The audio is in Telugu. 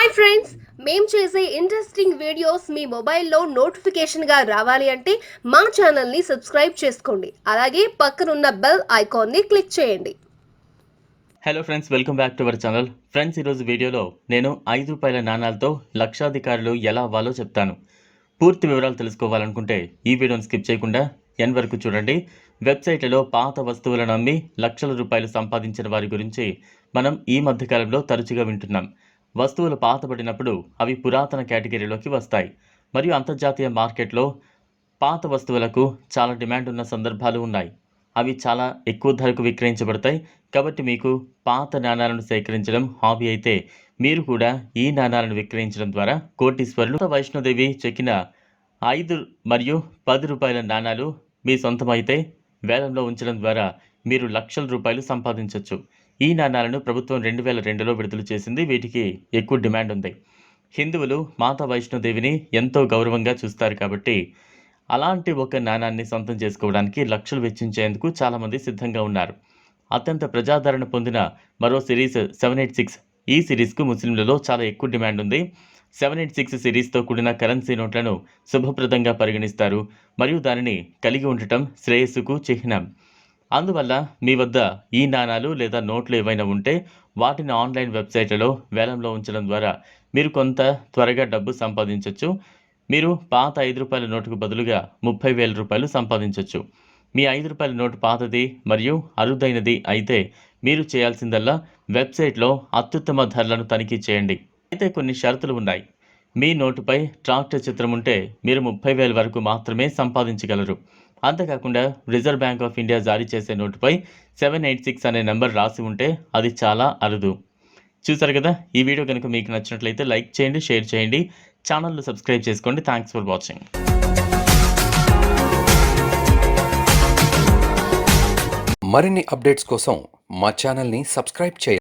హాయ్ ఫ్రెండ్స్ మేము చేసే ఇంట్రెస్టింగ్ వీడియోస్ మీ మొబైల్లో నోటిఫికేషన్గా రావాలి అంటే మా ఛానల్ని సబ్స్క్రైబ్ చేసుకోండి. అలాగే పక్కనున్న బెల్ ఐకాన్ని క్లిక్ చేయండి. Hello friends welcome back to our channel friends ఈరోజు వీడియోలో నేను ఐదు రూపాయల నాణాలతో లక్షాధికారులు ఎలా అవ్వాలో చెప్తాను. పూర్తి వివరాలు తెలుసుకోవాలనుకుంటే ఈ వీడియోని స్కిప్ చేయకుండా ఎన్ వరకు చూడండి. వెబ్సైట్లలో పాత వస్తువులను అమ్మి లక్షల రూపాయలు సంపాదించిన వారి గురించి మనం ఈ మధ్యకాలంలో తరచుగా వింటున్నాం. వస్తువులు పాతబడినప్పుడు అవి పురాతన కేటగిరీలోకి వస్తాయి. మరియు అంతర్జాతీయ మార్కెట్లో పాత వస్తువులకు చాలా డిమాండ్ ఉన్న సందర్భాలు ఉన్నాయి. అవి చాలా ఎక్కువ ధరకు విక్రయించబడతాయి. కాబట్టి మీకు పాత నాణాలను సేకరించడం హాబీ అయితే మీరు కూడా ఈ నాణాలను విక్రయించడం ద్వారా కోటీశ్వరులు. వైష్ణోదేవి చెక్కిన ఐదు మరియు పది రూపాయల నాణాలు మీ సొంతమైతే వేలంలో ఉంచడం ద్వారా మీరు లక్షల రూపాయలు సంపాదించవచ్చు ఈ నాణాలను ప్రభుత్వం రెండు వేల రెండులో విడుదల చేసింది. వీటికి ఎక్కువ డిమాండ్ ఉంది. హిందువులు మాతా వైష్ణోదేవిని ఎంతో గౌరవంగా చూస్తారు కాబట్టి అలాంటి ఒక నాణాన్ని సొంతం చేసుకోవడానికి లక్షలు వెచ్చించేందుకు చాలామంది సిద్ధంగా ఉన్నారు. అత్యంత ప్రజాదరణ పొందిన మరో సిరీస్ సెవెన్ ఎయిట్ సిక్స్ ఈ సిరీస్కు ముస్లింలలో చాలా ఎక్కువ డిమాండ్ ఉంది. సెవెన్ ఎయిట్ సిక్స్ సిరీస్తో కూడిన కరెన్సీ నోట్లను శుభప్రదంగా పరిగణిస్తారు. మరియు దానిని కలిగి ఉండటం శ్రేయస్సుకు చిహ్నం. అందువల్ల మీ వద్ద ఈ నాణాలు లేదా నోట్లు ఏవైనా ఉంటే వాటిని ఆన్లైన్ వెబ్సైట్లలో వేలంలో ఉంచడం ద్వారా మీరు కొంత త్వరగా డబ్బు సంపాదించవచ్చు మీరు పాత ఐదు రూపాయల నోటుకు బదులుగా ముప్పై వేల రూపాయలు సంపాదించవచ్చు మీ ఐదు రూపాయల నోటు పాతది మరియు అరుదైనది అయితే మీరు చేయాల్సిందల్లా వెబ్సైట్లో అత్యుత్తమ ధరలను తనిఖీ చేయండి. అయితే కొన్ని షరతులు ఉన్నాయి. మీ నోటుపై ట్రాక్టర్ చిత్రం ఉంటే మీరు ముప్పై వేల వరకు మాత్రమే సంపాదించగలరు. అంతేకాకుండా రిజర్వ్ బ్యాంక్ ఆఫ్ ఇండియా జారీ చేసే నోటుపై సెవెన్ ఎయిట్ సిక్స్ అనే నెంబర్ రాసి ఉంటే అది చాలా అరుదు. చూసారు కదా? ఈ వీడియో కనుక మీకు నచ్చినట్లయితే లైక్ చేయండి షేర్ చేయండి. ఛానల్ను సబ్స్క్రైబ్ చేసుకోండి. Thanks for watching. మరిన్ని అప్డేట్స్ కోసం మా ఛానల్ని సబ్స్క్రైబ్ చేయండి.